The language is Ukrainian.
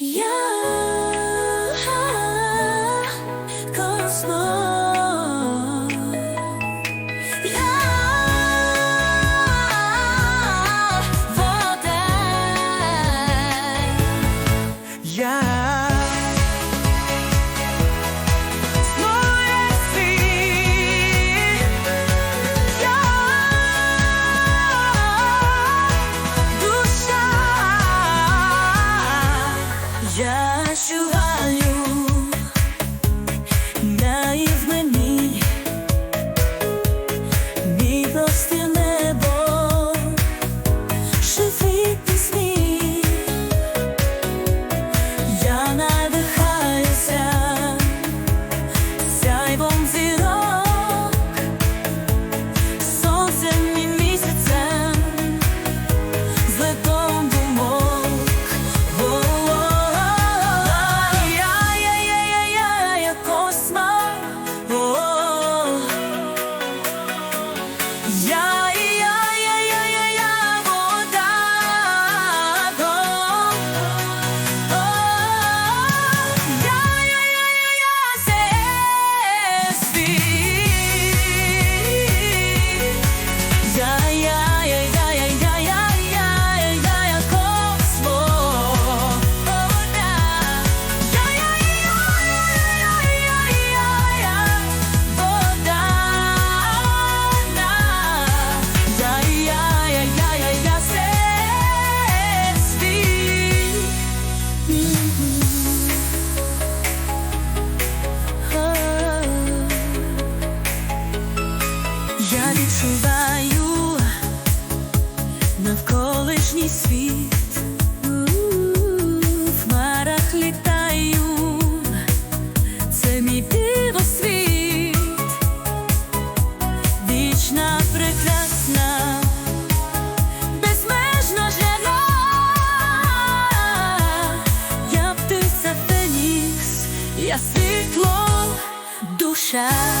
Yeah. Я чуваю відчуваю навколишній світ, в хмарах літаю, це мій вічна прекрасна, безмежна жена, я птиця фенікс, я світло душа.